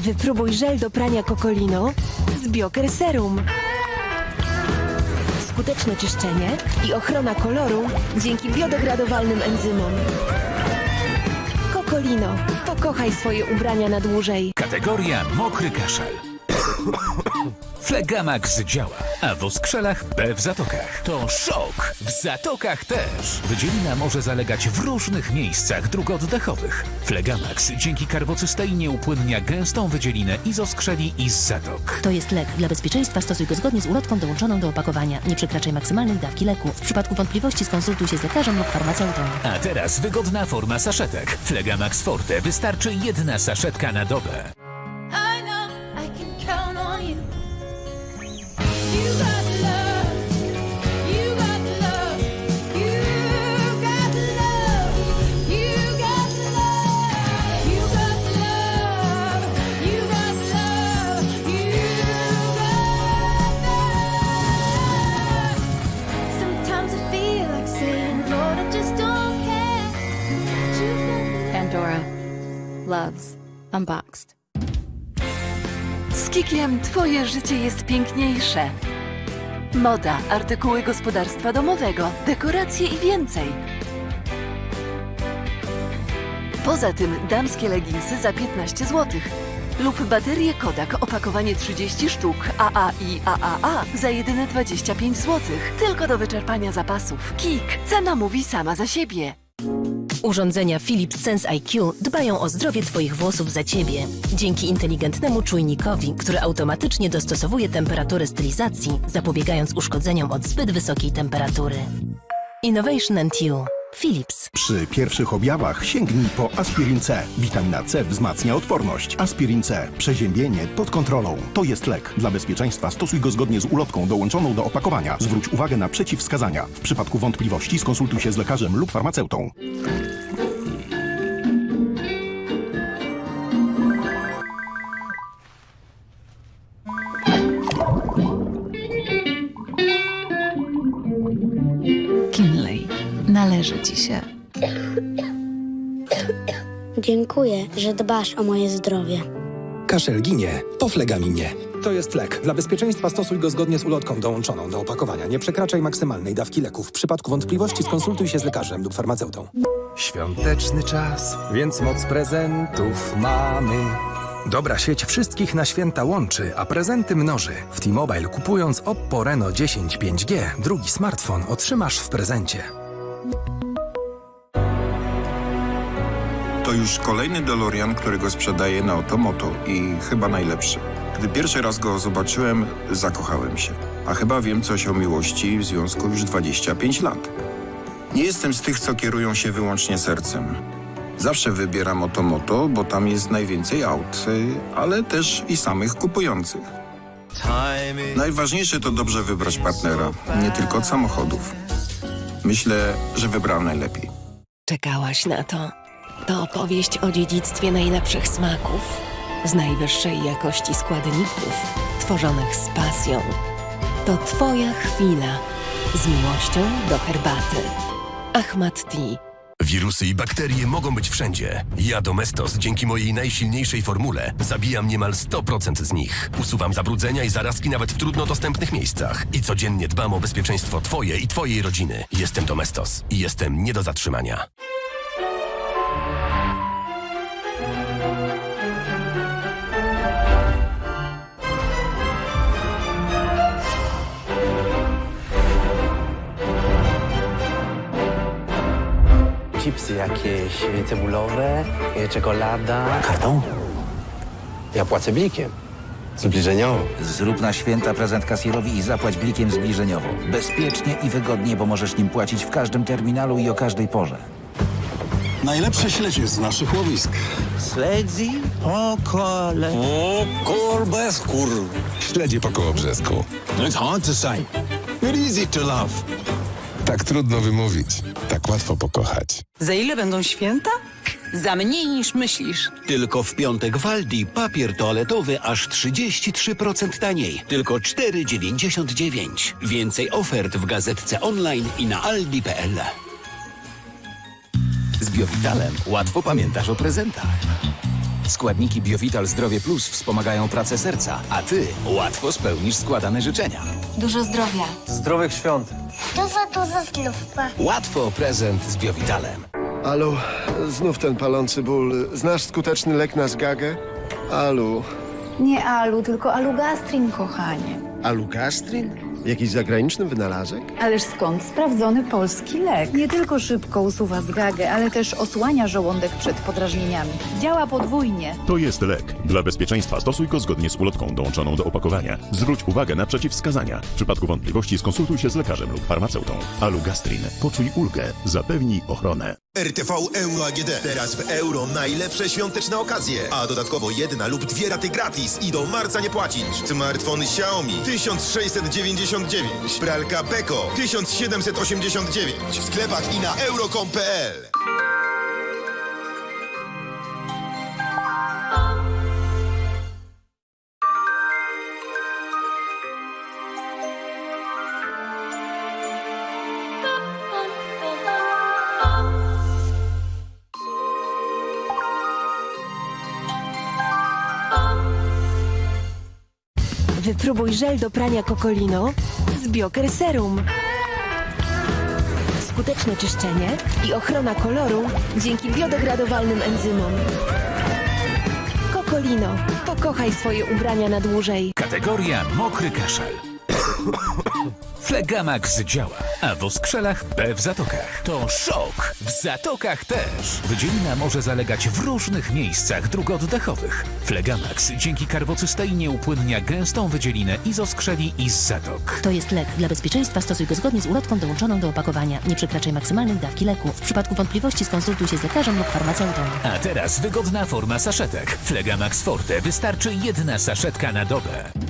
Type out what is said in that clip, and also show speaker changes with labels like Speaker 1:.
Speaker 1: Wypróbuj żel do prania Kokolino z Bioker Serum. Skuteczne czyszczenie i ochrona koloru dzięki biodegradowalnym enzymom. Kokolino. Pokochaj swoje ubrania na dłużej.
Speaker 2: Kategoria mokry kaszel. Flegamax działa, a w oskrzelach B w zatokach. To szok! W zatokach też! Wydzielina może zalegać w różnych miejscach dróg oddechowych. Flegamax dzięki karbocysteinie upłynnia gęstą wydzielinę i z oskrzeli i z zatok.
Speaker 3: To jest lek. Dla bezpieczeństwa stosuj go zgodnie z ulotką dołączoną do opakowania. Nie przekraczaj maksymalnej dawki leku. W przypadku wątpliwości skonsultuj się z lekarzem lub farmaceutą.
Speaker 2: A teraz wygodna forma saszetek. Flegamax Forte wystarczy jedna saszetka na dobę.
Speaker 4: Loves Unboxed.
Speaker 5: Z Kikiem twoje życie jest piękniejsze. Moda, artykuły gospodarstwa domowego, dekoracje i więcej. Poza tym damskie leginsy za 15 zł. Lub baterie Kodak, opakowanie 30 sztuk, AA i AAA za jedyne 25 zł. Tylko do wyczerpania zapasów. Kik, cena mówi sama za siebie.
Speaker 3: Urządzenia Philips Sense IQ dbają o zdrowie Twoich włosów za Ciebie. Dzięki inteligentnemu czujnikowi, który automatycznie dostosowuje temperaturę stylizacji, zapobiegając uszkodzeniom od zbyt wysokiej temperatury. Innovation and You. Philips.
Speaker 6: Przy pierwszych objawach sięgnij po aspirin C. Witamina C wzmacnia odporność. Aspirin C. Przeziębienie pod kontrolą. To jest lek. Dla bezpieczeństwa stosuj go zgodnie z ulotką dołączoną do opakowania. Zwróć uwagę na przeciwwskazania. W przypadku wątpliwości skonsultuj się z lekarzem lub farmaceutą.
Speaker 4: Należy ci się.
Speaker 7: Dziękuję, że dbasz o moje zdrowie.
Speaker 8: Kaszel ginie po flegaminie. To jest lek. Dla bezpieczeństwa stosuj go zgodnie z ulotką dołączoną do opakowania. Nie przekraczaj maksymalnej dawki leków. W przypadku wątpliwości skonsultuj się z lekarzem lub farmaceutą.
Speaker 9: Świąteczny czas, więc moc prezentów mamy. Dobra sieć wszystkich na święta łączy, a prezenty mnoży. W T-Mobile kupując Oppo Reno 10 5G, drugi smartfon otrzymasz w prezencie.
Speaker 10: To już kolejny DeLorean, którego sprzedaję na Otomoto i chyba najlepszy. Gdy pierwszy raz go zobaczyłem, zakochałem się. A chyba wiem coś o miłości w związku już 25 lat. Nie jestem z tych, co kierują się wyłącznie sercem. Zawsze wybieram Otomoto, bo tam jest najwięcej aut, y, ale też i samych kupujących. Najważniejsze to dobrze wybrać partnera, nie tylko od samochodów. Myślę, że wybrałem najlepiej.
Speaker 1: Czekałaś na to. To opowieść o dziedzictwie najlepszych smaków, z najwyższej jakości składników, tworzonych z pasją. To Twoja chwila, z miłością do herbaty. Ahmad Tea.
Speaker 11: Wirusy i bakterie mogą być wszędzie. Ja Domestos dzięki mojej najsilniejszej formule zabijam niemal 100% z nich. Usuwam zabrudzenia i zarazki nawet w trudno dostępnych miejscach. I codziennie dbam o bezpieczeństwo Twoje i Twojej rodziny. Jestem Domestos i jestem nie do zatrzymania.
Speaker 12: Chipsy jakieś cebulowe, e, czekolada. Kartą? Ja płacę blikiem. Zbliżeniowo.
Speaker 13: Zrób na święta prezent kasjerowi i zapłać blikiem zbliżeniowo. Bezpiecznie i wygodnie, bo możesz nim płacić w każdym terminalu i o każdej porze.
Speaker 14: Najlepsze śledzie z naszych łowisk.
Speaker 12: Śledzi? O kole.
Speaker 14: O, kur bez kur.
Speaker 9: Śledzie po Kołobrzesku.
Speaker 14: It's hard to say. But easy to love.
Speaker 9: Tak trudno wymówić, tak łatwo pokochać.
Speaker 5: Za ile będą święta? Za mniej niż myślisz.
Speaker 14: Tylko w piątek w Aldi papier toaletowy aż 33% taniej. Tylko 4,99. Więcej ofert w gazetce online i na aldi.pl.
Speaker 2: Z Biovitalem łatwo pamiętasz o prezentach.
Speaker 14: Składniki Biovital Zdrowie Plus wspomagają pracę serca, a ty łatwo spełnisz składane życzenia.
Speaker 4: Dużo zdrowia.
Speaker 15: Zdrowych świąt.
Speaker 7: Dużo, dużo zdrówka.
Speaker 14: Łatwo prezent z Biovitalem.
Speaker 16: Alu, znów ten palący ból. Znasz skuteczny lek na zgagę? Alu.
Speaker 4: Nie alu, tylko alugastrin, kochanie.
Speaker 16: Alugastrin? Jakiś zagraniczny wynalazek?
Speaker 4: Ależ skąd sprawdzony polski lek? Nie tylko szybko usuwa zgagę, ale też osłania żołądek przed podrażnieniami. Działa podwójnie.
Speaker 17: To jest lek. Dla bezpieczeństwa stosuj go zgodnie z ulotką dołączoną do opakowania. Zwróć uwagę na przeciwwskazania. W przypadku wątpliwości skonsultuj się z lekarzem lub farmaceutą. Alugastrin. Poczuj ulgę. Zapewnij ochronę.
Speaker 18: RTV Euro AGD. Teraz w euro najlepsze świąteczne okazje. A dodatkowo jedna lub dwie raty gratis i do marca nie płacisz. Smartfon Xiaomi 1699. Pralka Beko 1789. W sklepach i na euro.com.pl.
Speaker 1: Wypróbuj żel do prania Kokolino z Bioker Serum. Skuteczne czyszczenie i ochrona koloru dzięki biodegradowalnym enzymom. Kokolino. Pokochaj swoje ubrania na dłużej.
Speaker 2: Kategoria mokry kaszel. Flegamax działa, a w oskrzelach B w zatokach. To szok! W zatokach też. Wydzielina może zalegać w różnych miejscach dróg oddechowych. Flegamax dzięki karbocysteinie upłynnia gęstą wydzielinę i z oskrzeli i z zatok.
Speaker 3: To jest lek. Dla bezpieczeństwa stosuj go zgodnie z ulotką dołączoną do opakowania. Nie przekraczaj maksymalnej dawki leku. W przypadku wątpliwości skonsultuj się z lekarzem lub farmaceutą.
Speaker 2: A teraz wygodna forma saszetek. Flegamax Forte wystarczy jedna saszetka na dobę.